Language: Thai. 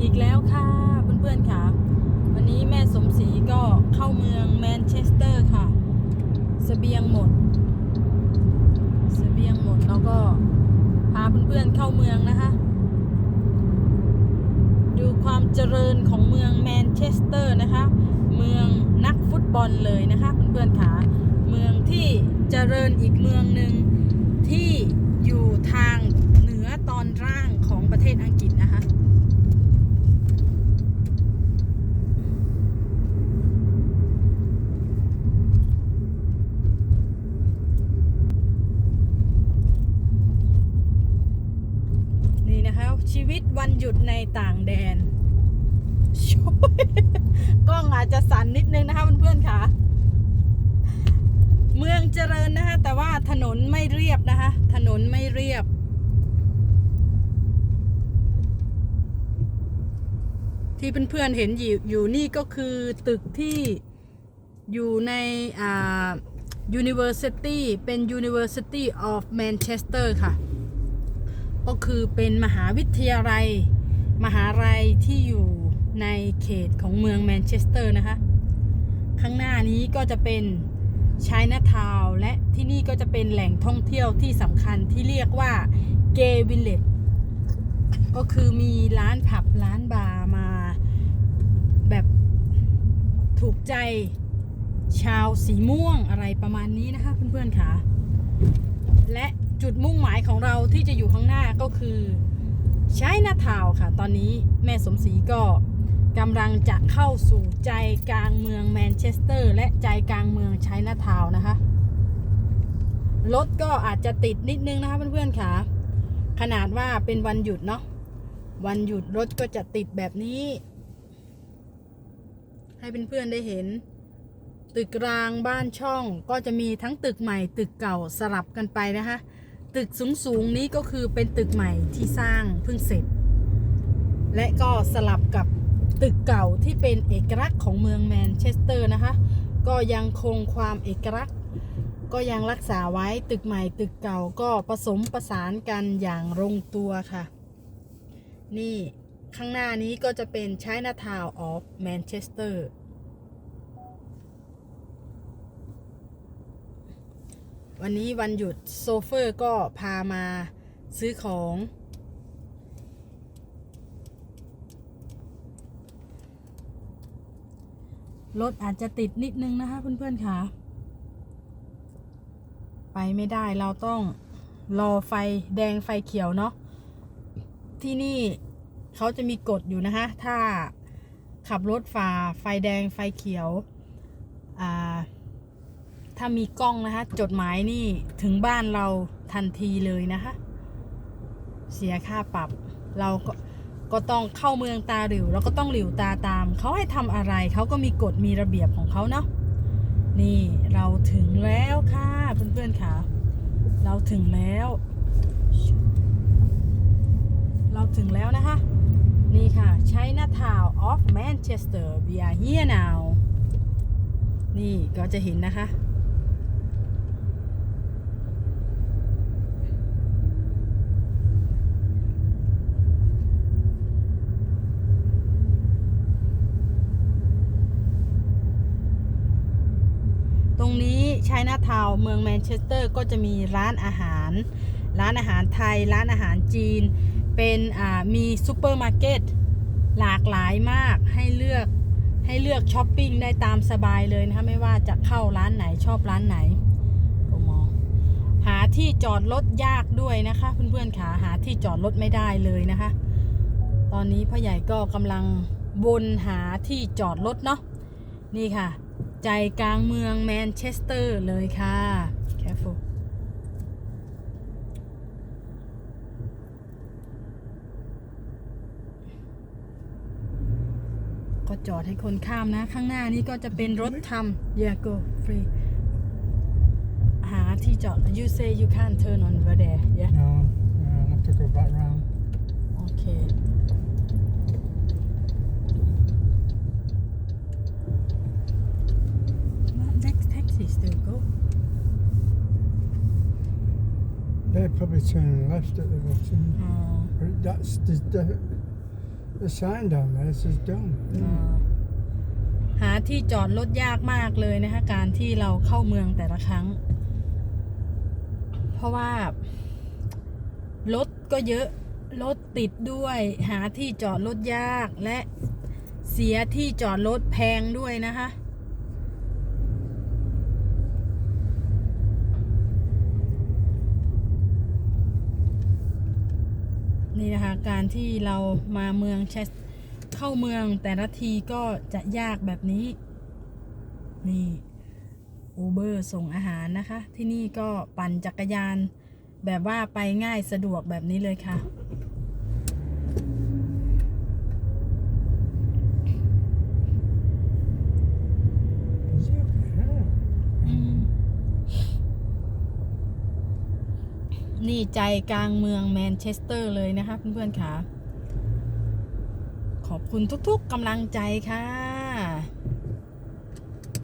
อีกแล้วค่ะเพื่อนๆค่ะ วันนี้แม่สมศรีก็เข้าเมืองแมนเชสเตอร์ค่ะเสบียงหมดเสบียงหมดแล้วก็พาเพื่อนๆเข้าเมืองนะคะ ดูความเจริญของเมืองแมนเชสเตอร์นะคะ เมืองนักฟุตบอลเลยนะคะเพื่อนๆค่ะเมืองที่เจริญอีกเมืองหนึ่งที่อยู่ทางเหนือตอนล่างของประเทศอังกฤษนะคะ นี่นะคะ ชีวิตวันหยุดในต่างแดนช่วยกล้องอาจจะสั่นนิดนึงนะคะเพื่อนๆค่ะ เมืองเจริญนะคะ แต่ว่าถนนไม่เรียบนะคะ ถนนไม่เรียบ ที่เพื่อนๆเห็นอยู่อยู่นี่ก็คือตึกที่อยู่ในอ่า University เป็น University of Manchester ค่ะ ก็คือเป็นมหาวิทยาลัย มหาลัยที่อยู่ในเขตของเมืองแมนเชสเตอร์นะคะ ข้างหน้านี้ก็จะเป็นช i ยนาทาวและที่นี่ก็จะเป็นแหล่งท่องเที่ยวที่สำคัญที่เรียกว่าเกวิลเลจก็คือมีร้านผับร้านบาร์มาแบบถูกใจชาวสีม่วงอะไรประมาณนี้นะคะเพื่อนๆค่ะ และ จุดมุ่งหมายของเราที่จะอยู่ข้างหน้าก็คือใช้นาทาวค่ะ ตอนนี้แม่สมศรีก็กำลังจะเข้าสู่ใจกลางเมืองแมนเชสเตอร์ และใจกลางเมืองใช้นาทาวนะคะ รถก็อาจจะติดนิดนึงนะคะเพื่อนๆค่ะ ขนาดว่าเป็นวันหยุดเนาะวันหยุดรถก็จะติดแบบนี้ ให้เพื่อนๆได้เห็น ตึกรางบ้านช่องก็จะมีทั้งตึกใหม่ตึกเก่าสลับกันไปนะคะ ตึกสูงๆนี้ก็คือเป็นตึกใหม่ที่สร้างเพิ่งเสร็จ และก็สลับกับตึกเก่าที่เป็นเอกลักษณ์ของเมืองแมนเชสเตอร์นะคะ ก็ยังคงความเอกลักษณ์ ก็ยังรักษาไว้ตึกใหม่ตึกเก่าก็ผสมประสานกันอย่างลงตัวค่ะ นี่ข้างหน้านี้ก็จะเป็น Chinatown of Manchester วัน วันนี้วันหยุดโซเฟอร์ก็พามาซื้อของ รถอาจจะติดนิดนึงนะคะเพื่อนๆค่ะ ไปไม่ได้เราต้องรอไฟแดงไฟเขียวเนาะที่นี่เขาจะมีกฎอยู่นะคะ ถ้าขับรถฝ่าไฟแดงไฟเขียว อ่า ถ้ามีกล้องนะคะ จดหมายนี่ถึงบ้านเราทันทีเลยนะคะ เสียค่าปรับ เราก็ก็ต้องเข้าเมืองตาหลิวแล้วก็ต้องหลิวตาตาม เขาให้ทำอะไรเขาก็มีกฎมีระเบียบของเขาเนาะนี่เราถึงแล้วค่ะเพื่อนๆค่ะ เราถึงแล้ว เราถึงแล้วนะคะ นี่ค่ะ Chinatown of Manchester we are here now นี่ก็จะเห็นนะคะ ตรงนี้ ช i ยนาทาวเมืองแมนเชสเตอร์ก็จะมีร้านอาหาร ร้านอาหารไทย ร้านอาหารจีน เป็นมีซูเปอร์มาร์เก็ตหลากหลายมากให้เลือกให้เลือกช้อปปิ้งได้ตามสบายเลยนะคะไม่ว่าจะเข้าร้านไหนชอบร้านไหนโอ้โหหาที่จอดรถยากด้วยนะคะเพื่อนๆขาหาที่จอดรถไม่ได้เลยนะคะ ตอนนี้พ่อใหญ่ก็กำลังวนหาที่จอดรถเนาะนี่ค่ะ ใจกลางเมืองแมนเชสเตอร์เลยค่ะ careful ก็จอดให้คนข้ามนะ ข้างหน้านี้ก็จะเป็นรถทำ yeah go free หาที่จอด you say you can't turn on over there yeah No, no, I'll have to go back round. โอเค next taxi still go They're probably turning left at the bottom. อ๋อ But That's the, the The sign down there says done. หาที่จอดรถยากมากเลยนะคะ การที่เราเข้าเมืองแต่ละครั้ง เพราะว่ารถก็เยอะ รถติดด้วย หาที่จอดรถยากและเสียที่จอดรถแพงด้วยนะคะ นี่นะคะ การที่เรามาเมืองเชสเข้าเมืองแต่ละทีก็จะยากแบบนี้ นี่อูเบอร์ส่งอาหารนะคะ ที่นี่ก็ปั่นจักรยานแบบว่าไปง่ายสะดวกแบบนี้เลยค่ะ Is it? Yeah. อืม นี่ใจกลางเมืองแมนเชสเตอร์เลยนะคะเพื่อนๆค่ะ ขอบคุณทุกๆกำลังใจค่ะ